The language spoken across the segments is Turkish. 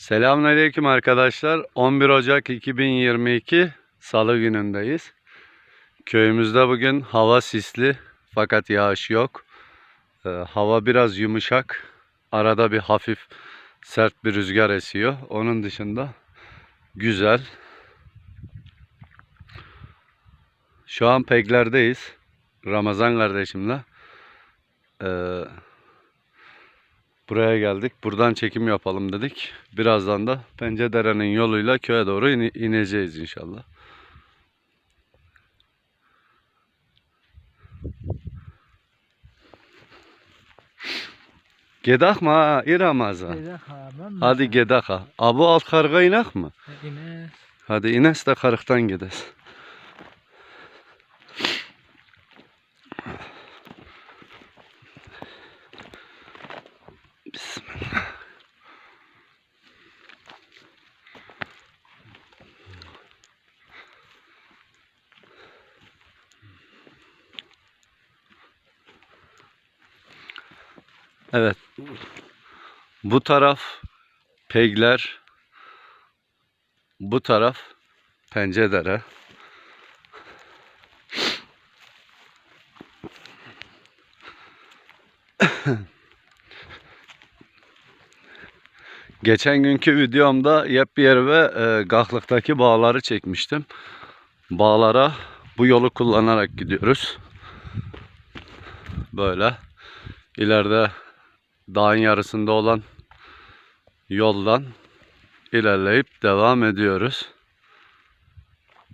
Selamünaleyküm arkadaşlar. 11 Ocak 2022 Salı günündeyiz. Köyümüzde bugün hava sisli fakat yağış yok. Ee, hava biraz yumuşak. Arada bir hafif sert bir rüzgar esiyor. Onun dışında güzel. Şu an Pegler'deyiz. Ramazan kardeşimle. Ee, Buraya geldik. Buradan çekim yapalım dedik. Birazdan da Pencedere'nin yoluyla köye doğru ine- ineceğiz inşallah. Gedak mı ha? İramaz'a. Hadi gedak ha. Abu alt karga inak mı? Yine Hadi ines de karıktan gides. Evet. Bu taraf Pegler. Bu taraf Pencedere. Geçen günkü videomda yepyeni ve e, Gahlık'taki bağları çekmiştim. Bağlara bu yolu kullanarak gidiyoruz. Böyle. İleride dağın yarısında olan yoldan ilerleyip devam ediyoruz.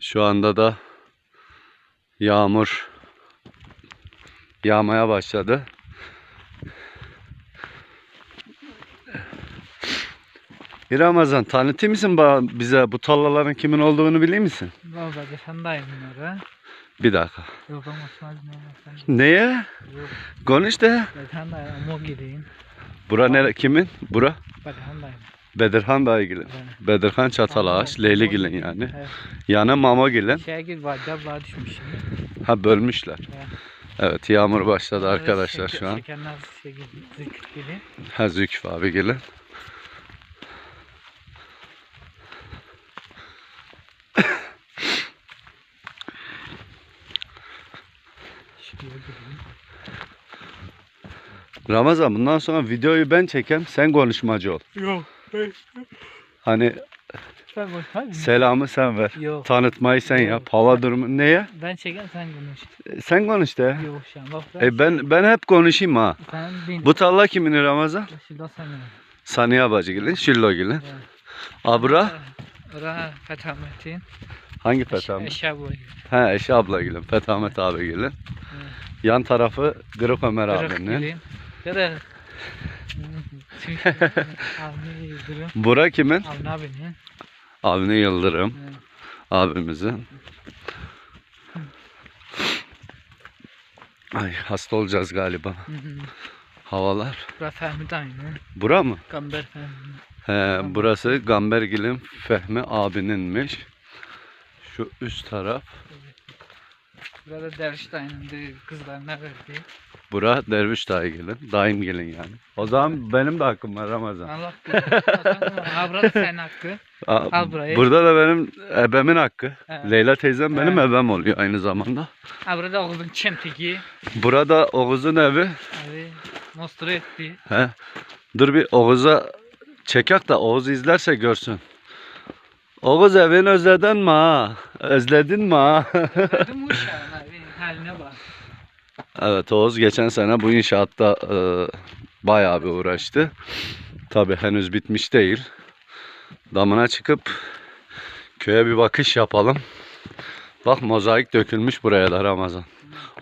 Şu anda da yağmur yağmaya başladı. Bir Ramazan tanıtır mısın bize bu tarlaların kimin olduğunu biliyor musun? Valla da sandayım bunları. Bir dakika. Yok ama ne Neye? Yok. Konuş de. ben sandayım ama gireyim. Bura nere, kimin? Bura? Ben sandayım. Bedirhan Beygil'in. Evet. Bedirhan Çatalağaç, Leyligil'in yani. Evet. Yanı Mamagil'in. Şeye gir var, cablığa düşmüş şimdi. Ha bölmüşler. Evet. Evet yağmur başladı arkadaşlar şu an. Şekerler şey gibi. Ha Zülküf abi gelin. Ramazan bundan sonra videoyu ben çekem sen konuşmacı ol. Yok. Ben, Hani ben boş hadi. selamı sen ver. Yok. Tanıtmayı sen Yok. yap. Hava durumu neye? Ben çeken sen konuş. E, Sen konuş de. Yok şu an bak. E ben ben hep konuşayım ha. Sen bin. Bu tarla kimin Ramazan? Şurada sen yap. Saniye Bacıgil'in, Şillo Gil'in. Evet. Abra Ora Fethamet'in. hangi Fethamet? Eşya boyu. He eşi abla Gil'in, Fethamet abi Gil'in. Yan tarafı Gırık Ömer abinin. Avni Yıldırım. Bura kimin? Avni abinin. Avni Yıldırım Evet. abimizin. Ay hasta olacağız galiba. Havalar. Bura Fehmi de aynı. Bura mı? Gamber Fehmi. He, burası Gambergil'in Fehmi abininmiş. Şu üst taraf. Burada Derviş de aynı. Kızlarına verdi. Bura Derviş dayıgilin. Daim gelin yani. O zaman benim de hakkım var Ramazan. Allah burada senin hakkı. Aa, Al burayı. Burada da benim ebemin hakkı. Evet. Leyla teyzem benim Evet. ebem oluyor aynı zamanda. Ha burada oğlun çenteki. Burada Oğuz'un evi. Abi nostru etti. He. Dur bir Oğuz'a çekek de Oğuz izlerse görsün. Oğuz evini özledin mi ha? Özledin mi ha? Haline bak. evet Oğuz geçen sene bu inşaatta e, bayağı bir uğraştı. Tabi henüz bitmiş değil. Damına çıkıp köye bir bakış yapalım. Bak mozaik dökülmüş buraya da Ramazan.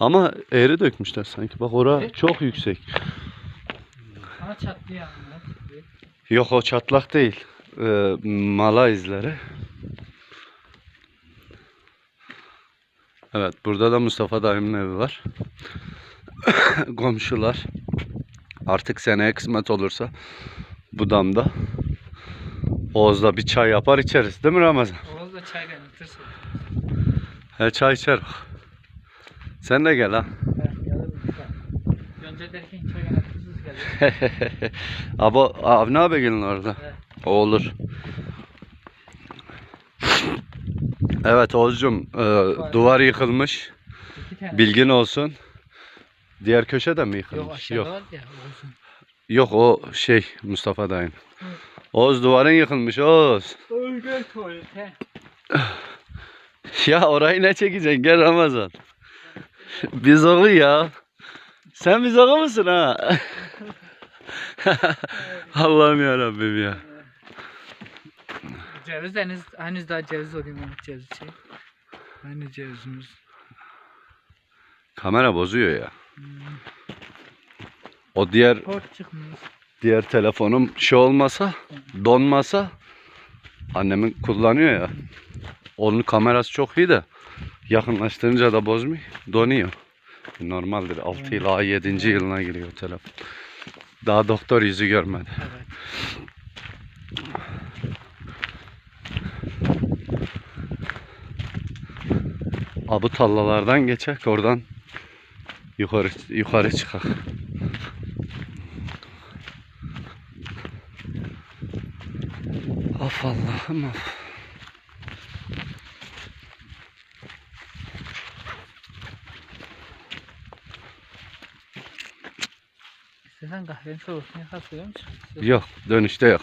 Ama eğri dökmüşler sanki. Bak ora çok yüksek. Ama çatlıyor. Yok o çatlak değil. Ee, mala izleri. Evet burada da Mustafa dayımın evi var. Komşular. Artık seneye kısmet olursa bu damda Oğuz'da bir çay yapar içeriz değil mi Ramazan? Oğuz da çay kaynatırsa. He çay içer. Sen de gel ha. Ben gelirim. Abo Avni abi gelin orada. O olur. Evet Oğuzcum, e, duvar yıkılmış. Bilgin olsun. Diğer köşe de mi yıkılmış? Yok olsun. Yok o şey Mustafa dayın. Oğuz duvarın yıkılmış Oğuz. Ya orayı ne çekeceksin gel Ramazan. Biz oğlu ya. Sen biz oğlu musun ha? Allah'ım ya Rabbim ya. Ceviz henüz, henüz daha ceviz olayım onu ceviz şey. Hani cevizimiz. Kamera bozuyor ya. O diğer Port diğer telefonum şey olmasa, donmasa annemin kullanıyor ya. Onun kamerası çok iyi de yakınlaştırınca da bozmuyor, donuyor. Normaldir 6 ila 7. yılına giriyor telefon. Daha doktor yüzü görmedi. Evet. Abu tallalardan geçek oradan yukarı yukarı çıkak. Of Allah'ım of. İstersen kahvenin soğusunu yakar suya mı çıkıyorsun? Yok dönüşte yok.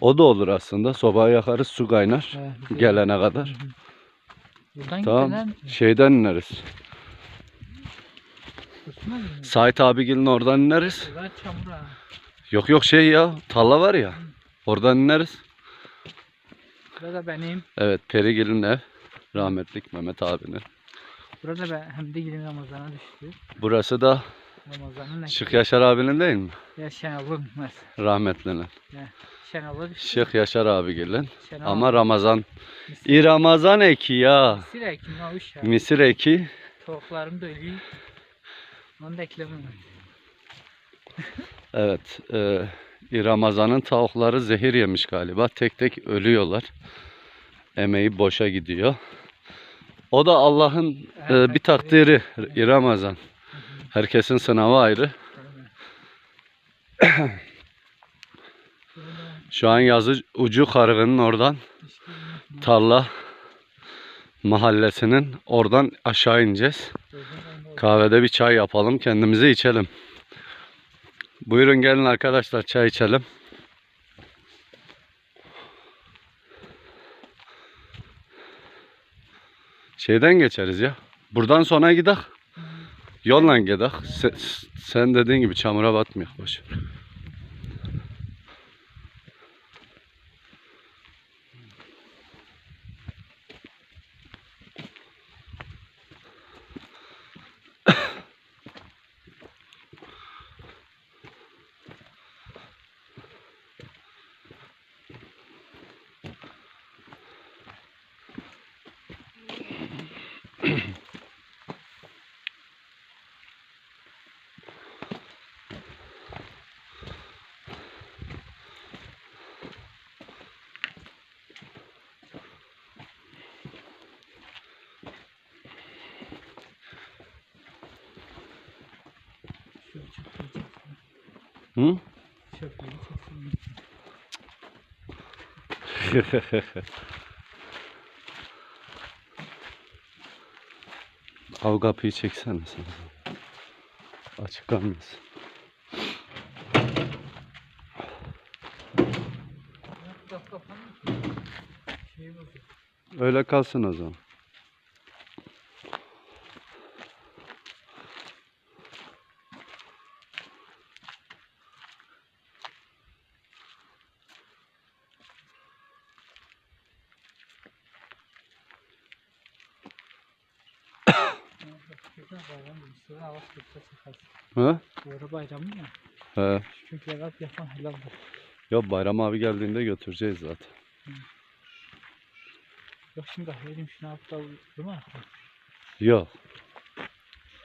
O da olur aslında. Sobayı yakarız su kaynar. Güzel. Gelene kadar. Buradan Tamam. giden Şeyden ineriz. Sait abigilin oradan ineriz. Yok yok şey ya. Talla var ya. Oradan ineriz. Burada benim. Evet Perigil'in ev. Rahmetlik Mehmet abinin. Burada ben hem de gidin Ramazan'a düştü. Burası da Ramazan'ın ne? Şık Yaşar abinin değil mi? Ya Şenol'un mesela. Rahmetlinin. Şenol'a düştü. Şık Yaşar abigilin. Şenol Ama Ramazan. Misir- İ Ramazan eki ya. Misir ekim o iş ya. Misir eki. Tavuklarım da ölüyor. Onu da eklemem. Evet. E, Ramazan'ın tavukları zehir yemiş galiba. Tek tek ölüyorlar. Emeği boşa gidiyor. O da Allah'ın e, bir takdiri Ramazan. Herkesin sınavı ayrı. Şu an yazı ucu kargının oradan tarla mahallesinin oradan aşağı ineceğiz. Kahvede bir çay yapalım kendimize içelim. Buyurun gelin arkadaşlar çay içelim. Şeyden geçeriz ya. Buradan sonra gidek. Yolla gidek. Sen, sen dediğin gibi çamura batmıyor. Boş. Hı? Av kapıyı çeksene sen. Açık kalmasın. Öyle kalsın o zaman. Güzel bayram. Hı? Bayramı ya. He. Çünkü evlat yapan helaldir. Yok Bayram abi geldiğinde götüreceğiz zaten. Yok şimdi kahvedim şunu da değil mi? Yok.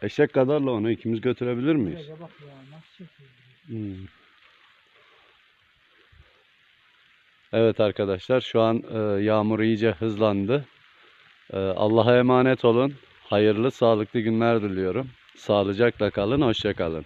Eşek kadarla onu ikimiz götürebilir miyiz? Buraya bak ya nasıl çekiyor? Hmm. Evet arkadaşlar şu an e, yağmur iyice hızlandı. E, Allah'a emanet olun. Hayırlı, sağlıklı günler diliyorum. Sağlıcakla kalın, hoşça kalın.